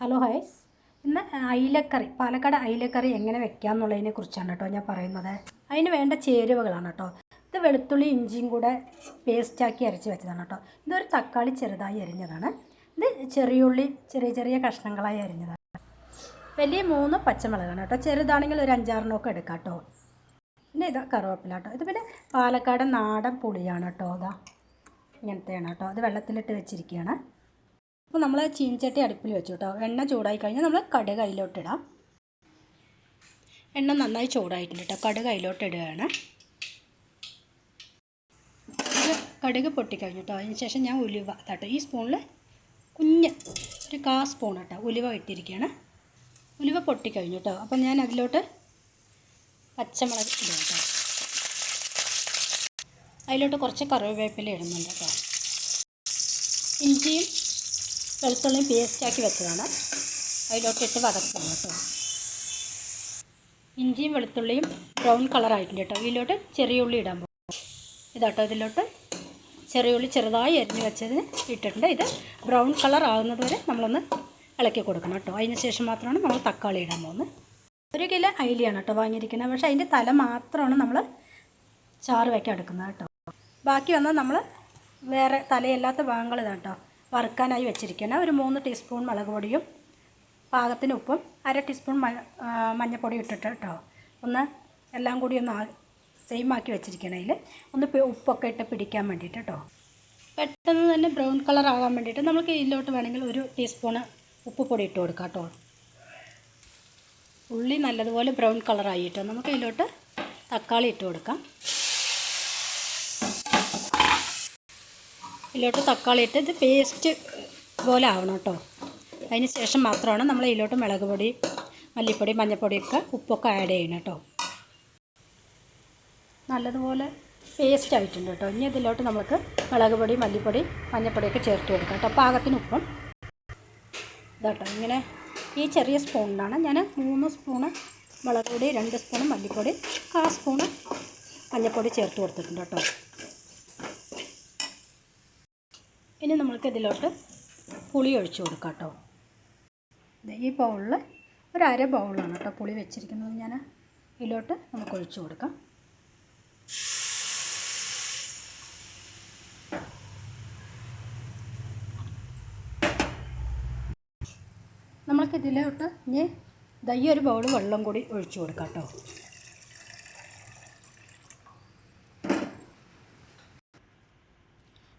Hello ഹൈസ് ഇന്ന് അയിലക്കറി പാലക്കാട് അയിലക്കറി എങ്ങനെ വെക്കാം എന്നുള്ളതിനെ കുറിച്ചാണ് കേട്ടോ ഞാൻ പറയുന്നത്. അതിന് വേണ്ട ചേരുവകളാണ് കേട്ടോ ഇത് വെളുത്തുള്ളി ഇഞ്ചിയും കൂടെ പേസ്റ്റാക്കി അരച്ച് വെച്ചതാണ് കേട്ടോ ഇതൊരു തക്കാളി ചെറുതായി അരിഞ്ഞതാണ്. ഇത് ചെറിയുള്ളി ചെറിയ ചെറിയ കഷ്ണങ്ങളായി അരിഞ്ഞതാണ്. വലിയ മൂന്ന് പച്ചമുളകാണ് കേട്ടോ ചെറുതാണെങ്കിൽ ഒരു അഞ്ചാറിനൊക്കെ എടുക്കാം കേട്ടോ പിന്നെ ഇതാ കറുവപ്പില കേട്ടോ ഇത് പിന്നെ പാലക്കാട് നാടൻ പുളിയാണ് കേട്ടോ അതാ ഇങ്ങനത്തെയാണ് കേട്ടോ അത് വെള്ളത്തിലിട്ട് വെച്ചിരിക്കുകയാണ്. അപ്പോൾ നമ്മൾ ചീനച്ചട്ടി അടുപ്പിൽ വെച്ചു കേട്ടോ എണ്ണ ചൂടായി കഴിഞ്ഞാൽ നമ്മൾ കടുക് അതിലോട്ടിടാം എണ്ണ നന്നായി ചൂടായിട്ടുണ്ട് കേട്ടോ കടുക് അതിലോട്ട് ഇടുകയാണ് ഇത് കടുക് പൊട്ടിക്കഴിഞ്ഞു കേട്ടോ അതിന് ശേഷം ഞാൻ ഉലുവ കേട്ടോ ഈ സ്പൂണിൽ കുഞ്ഞ് ഒരു കാ സ്പൂൺ കേട്ടോ ഉലുവ ഇട്ടിരിക്കുകയാണ് ഉലുവ പൊട്ടിക്കഴിഞ്ഞു കേട്ടോ അപ്പം ഞാൻ അതിലോട്ട് പച്ചമുളക് ഇടുക കേട്ടോ അതിലോട്ട് കുറച്ച് കറിവേപ്പില ഇടുന്നുണ്ട് കേട്ടോ ഇഞ്ചിയും വെളുത്തുള്ളിയും പേസ്റ്റാക്കി വെച്ചതാണ്. അതിലോട്ടിട്ട് വതക്കണം കേട്ടോ. ഇഞ്ചിയും വെളുത്തുള്ളിയും ബ്രൗൺ കളറായിട്ടുണ്ട് കേട്ടോ. ഇതിലോട്ട് ചെറിയ ഉള്ളി ഇടാൻ പോകും ഇതാട്ടോ ഇതിലോട്ട്. ചെറിയ ഉള്ളി ചെറുതായി അരിഞ്ഞ് വെച്ചതിന് ഇട്ടിട്ടുണ്ട്. ഇത് ബ്രൗൺ കളർ ആകുന്നത് വരെ നമ്മളൊന്ന് ഇളക്കി കൊടുക്കണം കേട്ടോ. അതിന് ശേഷം മാത്രമാണ് നമ്മൾ തക്കാളി ഇടാൻ പോകുന്നത്. ഒരു കിലോ അയിലിയാണ് കേട്ടോ വാങ്ങിയിരിക്കുന്നത്. പക്ഷെ അതിന്റെ തല മാത്രമാണ് നമ്മൾ ചാറ് വയ്ക്കാൻ എടുക്കുന്നത് കേട്ടോ. ബാക്കി വന്നാൽ നമ്മൾ വേറെ തലയല്ലാത്ത ഭാഗങ്ങൾ ഇതാട്ടോ വറുക്കാനായി വെച്ചിരിക്കണം ഒരു മൂന്ന് ടീസ്പൂൺ മുളക് പൊടിയും പാകത്തിന് ഉപ്പും അര ടീസ്പൂൺ മഞ്ഞൾപ്പൊടി ഇട്ടിട്ട് കേട്ടോ. ഒന്ന് എല്ലാം കൂടി ഒന്ന് സെയിം ആക്കി വെച്ചിരിക്കണതിൽ ഒന്ന് ഉപ്പൊക്കെ ഇട്ട് പിടിക്കാൻ വേണ്ടിയിട്ട് കേട്ടോ. പെട്ടെന്ന് തന്നെ ബ്രൗൺ കളർ ആകാൻ വേണ്ടിയിട്ട് നമുക്ക് ഇതിലോട്ട് വേണമെങ്കിൽ ഒരു ടീസ്പൂണ് ഉപ്പ് പൊടി ഇട്ട് കൊടുക്കാം കേട്ടോ. ഉള്ളി നല്ലതുപോലെ ബ്രൗൺ കളറായിട്ടോ നമുക്ക് ഇതിലോട്ട് തക്കാളി ഇട്ട് കൊടുക്കാം. ഇതിലോട്ട് തക്കാളി ഇട്ട് ഇത് പേസ്റ്റ് പോലെ ആവണം കേട്ടോ. അതിന് ശേഷം മാത്രമാണ് നമ്മൾ ഇതിലോട്ട് മുളക് പൊടി മല്ലിപ്പൊടി മഞ്ഞൾപ്പൊടിയൊക്കെ ഉപ്പൊക്കെ ആഡ് ചെയ്യണം കേട്ടോ. നല്ലതുപോലെ പേസ്റ്റ് ആയിട്ടുണ്ട് കേട്ടോ. ഇനി ഇതിലോട്ട് നമുക്ക് മുളക് പൊടി മല്ലിപ്പൊടി മഞ്ഞൾപ്പൊടിയൊക്കെ ചേർത്ത് കൊടുക്കാം കേട്ടോ. പാകത്തിന് ഉപ്പും. ഇതാട്ടോ ഇങ്ങനെ ഈ ചെറിയ സ്പൂണിലാണ് ഞാൻ മൂന്ന് സ്പൂണ് മുളക് പൊടി രണ്ട് സ്പൂണ് മല്ലിപ്പൊടി കാ സ്പൂണ് മഞ്ഞൾപ്പൊടി ചേർത്ത് കൊടുത്തിട്ടുണ്ട് കേട്ടോ. ഇനി നമ്മൾക്ക് ഇതിലോട്ട് പുളി ഒഴിച്ച് കൊടുക്കാം കേട്ടോ. ഈ ബൗളിൽ ഒരു അര ബൗളാണ് കേട്ടോ പുളി വെച്ചിരിക്കുന്നത്. ഞാൻ ഇതിലോട്ട് നമുക്ക് ഒഴിച്ച് കൊടുക്കാം. നമ്മൾക്ക് ഇതിലോട്ട് ഇനി ദയ്യ ഒരു ബൗൾ വെള്ളം കൂടി ഒഴിച്ചു കൊടുക്കാം കേട്ടോ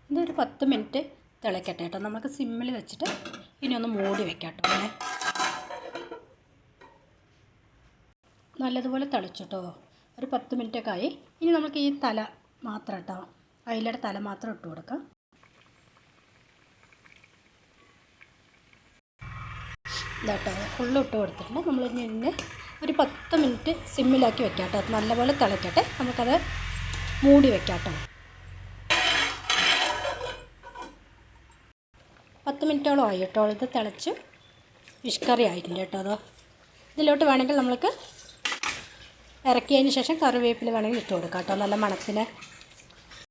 ഇതൊരു പത്ത് മിനിറ്റ് തിളയ്ക്കട്ടെ കേട്ടോ. നമുക്ക് സിമ്മിൽ വെച്ചിട്ട് ഇനി ഒന്ന് മൂടി വെക്കാം കേട്ടോ അല്ലേ നല്ലതുപോലെ തിളച്ചിട്ടോ ഒരു പത്ത് മിനിറ്റൊക്കെ ആയി. ഇനി നമുക്ക് ഈ തല മാത്രം കേട്ടോ. അയിലയുടെ തല മാത്രം ഇട്ട് കൊടുക്കാം. ഇതാട്ടോ ഫുള്ള് ഇട്ട് കൊടുത്തിട്ടുണ്ട്. നമ്മൾ ഇനി ഒരു പത്ത് മിനിറ്റ് സിമ്മിലാക്കി വെക്കാം കേട്ടോ. നല്ലപോലെ തിളയ്ക്കട്ടെ നമുക്കത് മൂടി വെക്കാം കേട്ടോ. പത്ത് മിനിറ്റോളം ആയി കേട്ടോ. ഇത് തിളച്ച് ഫിഷ് കറി ആയിട്ടുണ്ട് കേട്ടോ അതോ. ഇതിലോട്ട് വേണമെങ്കിൽ നമ്മൾക്ക് ഇറക്കിയതിന് ശേഷം കറിവേപ്പില വേണമെങ്കിൽ ഇട്ട് കൊടുക്കാം കേട്ടോ. നല്ല മണത്തിന്